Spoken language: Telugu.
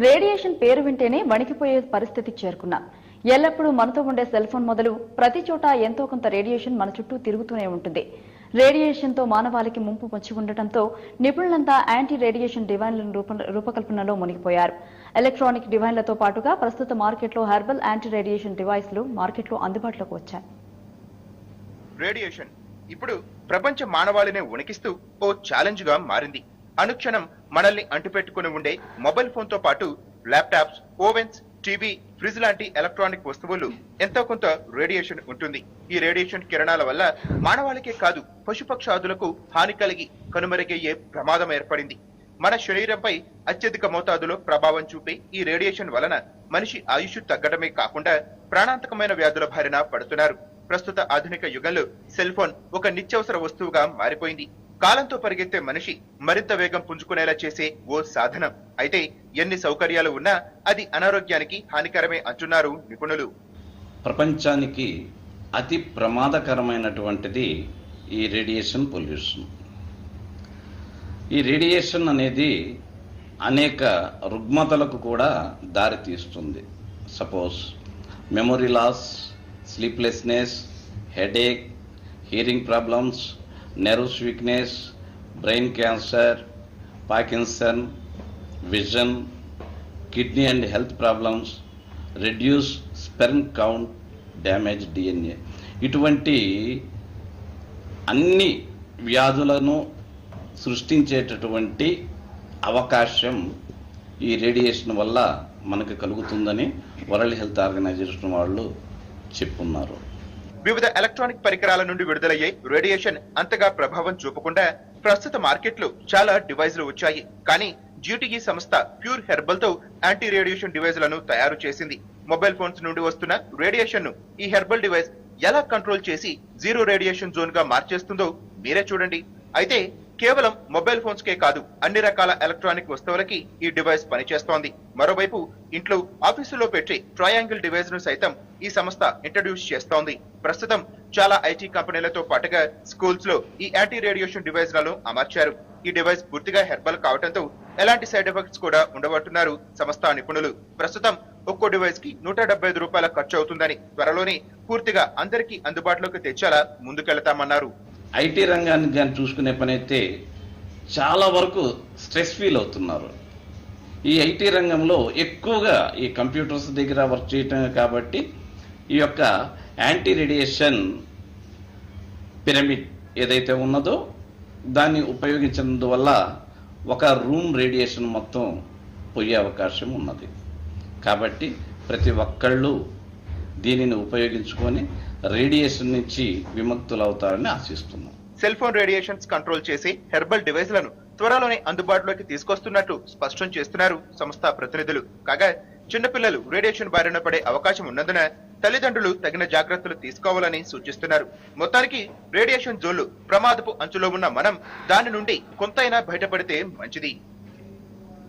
రేడియేషన్ పేరు వింటేనే వణికిపోయే పరిస్థితికి చేరుకున్నాం. ఎల్లప్పుడూ మనతో ఉండే సెల్ ఫోన్ మొదలు ప్రతి చోట ఎంతో కొంత రేడియేషన్ మన చుట్టూ తిరుగుతూనే ఉంటుంది. రేడియేషన్తో మానవాళికి ముంపు పొంచి ఉండటంతో నిపుణులంతా యాంటీ రేడియేషన్ డివైన్ల రూప- రూపకల్పనలో మునిగిపోయారు. ఎలక్ట్రానిక్ డివైన్లతో పాటుగా ప్రస్తుత మార్కెట్లో హెర్బల్ యాంటీ రేడియేషన్ డివైస్లు మార్కెట్లో అందుబాటులోకి వచ్చాయి. రేడియేషన్ ఇప్పుడు ప్రపంచ మానవాళిని ఉణికిస్తూ ఓ ఛాలెంజ్గా మారింది. అనుక్షణం మనల్ని అంటిపెట్టుకుని ఉండే మొబైల్ ఫోన్తో పాటు ల్యాప్టాప్స్ ఓవెన్స్ టీవీ ఫ్రిడ్జ్ లాంటి ఎలక్ట్రానిక్ వస్తువులు ఎంతో కొంత రేడియేషన్ ఉంటుంది. ఈ రేడియేషన్ కిరణాల వల్ల మానవాళికే కాదు పశుపక్షాదులకు హాని కలిగి కనుమరుగయ్యే ప్రమాదం ఏర్పడింది. మన శరీరంపై అత్యధిక మోతాదులో ప్రభావం చూపే ఈ రేడియేషన్ వలన మనిషి ఆయుష్ తగ్గడమే కాకుండా ప్రాణాంతకమైన వ్యాధుల బారిన పడుతున్నారు. ప్రస్తుత ఆధునిక యుగంలో సెల్ ఫోన్ ఒక నిత్యవసర వస్తువుగా మారిపోయింది. కాలంతో పరిగెత్తే మనిషి మరింత వేగం పుంజుకునేలా చేసే ఓ సాధనం. అయితే ఎన్ని సౌకర్యాలు ఉన్నా అది అనారోగ్యానికి హానికరమే అంటున్నారు నిపుణులు. ప్రపంచానికి అతి ప్రమాదకరమైనటువంటిది ఈ రేడియేషన్ పొల్యూషన్. ఈ రేడియేషన్ అనేది అనేక రుగ్మతలకు కూడా దారితీస్తుంది. Suppose memory loss sleeplessness headache hearing problems nerves weakness brain cancer Parkinson vision kidney and health problems reduce sperm count damage DNA ఇటువంటి అన్ని వ్యాధులను సృష్టించేటటువంటి అవకాశం ఈ రేడియేషన్ వల్ల మనకు కలుగుతుందని వరల్డ్ హెల్త్ ఆర్గనైజేషన్ వాళ్ళు చెప్పున్నారు. వివిధ ఎలక్ట్రానిక్ పరికరాల నుండి విడుదలయ్యే రేడియేషన్ అంతగా ప్రభావం చూపకుండా ప్రస్తుత మార్కెట్లు చాలా డివైజ్లు వచ్చాయి. కానీ జిటిఈ సంస్థ ప్యూర్ హెర్బల్తో యాంటీ రేడియేషన్ డివైజ్లను తయారు చేసింది. మొబైల్ ఫోన్స్ నుండి వస్తున్న రేడియేషన్ను ఈ హెర్బల్ డివైస్ ఎలా కంట్రోల్ చేసి జీరో రేడియేషన్ జోన్గా మార్చేస్తుందో మీరే చూడండి. అయితే కేవలం మొబైల్ ఫోన్స్ కే కాదు అన్ని రకాల ఎలక్ట్రానిక్ వస్తువులకి ఈ డివైస్ పనిచేస్తోంది. మరోవైపు ఇంట్లో ఆఫీసులో పెట్టే ట్రయాంగిల్ డివైస్ను సైతం ఈ సంస్థ ఇంట్రడ్యూస్ చేస్తోంది. ప్రస్తుతం చాలా ఐటీ కంపెనీలతో పాటుగా స్కూల్స్లో ఈ యాంటీ రేడియేషన్ డివైస్లను అమర్చారు. ఈ డివైస్ పూర్తిగా హెర్బల్ కావడంతో ఎలాంటి సైడ్ ఎఫెక్ట్స్ కూడా ఉండబట్టున్నారు సంస్థ నిపుణులు. ప్రస్తుతం ఒక్కో డివైస్కి నూట డెబ్బై ఐదు రూపాయల ఖర్చు అవుతుందని త్వరలోనే పూర్తిగా అందరికీ అందుబాటులోకి తెచ్చేలా ముందుకెళ్తామన్నారు. ఐటీ రంగాన్ని కానీ చూసుకునే పని అయితే చాలా వరకు స్ట్రెస్ ఫీల్ అవుతున్నారు. ఈ ఐటీ రంగంలో ఎక్కువగా ఈ కంప్యూటర్స్ దగ్గర వర్క్ చేయటం కాబట్టి ఈ యొక్క యాంటీ రేడియేషన్ పిరమిడ్ ఏదైతే ఉన్నదో దాన్ని ఉపయోగించినందువల్ల ఒక రూమ్ రేడియేషన్ మొత్తం పోయే అవకాశం ఉన్నది. కాబట్టి ప్రతి ఒక్కళ్ళు దీనిని ఉపయోగించుకొని రేడియేషన్ నుంచి విముక్తులవుతారని ఆశిస్తున్నాం. సెల్ ఫోన్ రేడియేషన్స్ కంట్రోల్ చేసి హెర్బల్ డివైస్లను త్వరలోనే అందుబాటులోకి తీసుకొస్తున్నట్లు స్పష్టం చేస్తున్నారు సంస్థ ప్రతినిధులు. కాగా చిన్నపిల్లలు రేడియేషన్ బారిన పడే అవకాశం ఉన్నందున తల్లిదండ్రులు తగిన జాగ్రత్తలు తీసుకోవాలని సూచిస్తున్నారు. మొత్తానికి రేడియేషన్ జోన్లు ప్రమాదపు అంచులో ఉన్న మనం దాని నుండి కొంతైనా బయటపడితే మంచిది.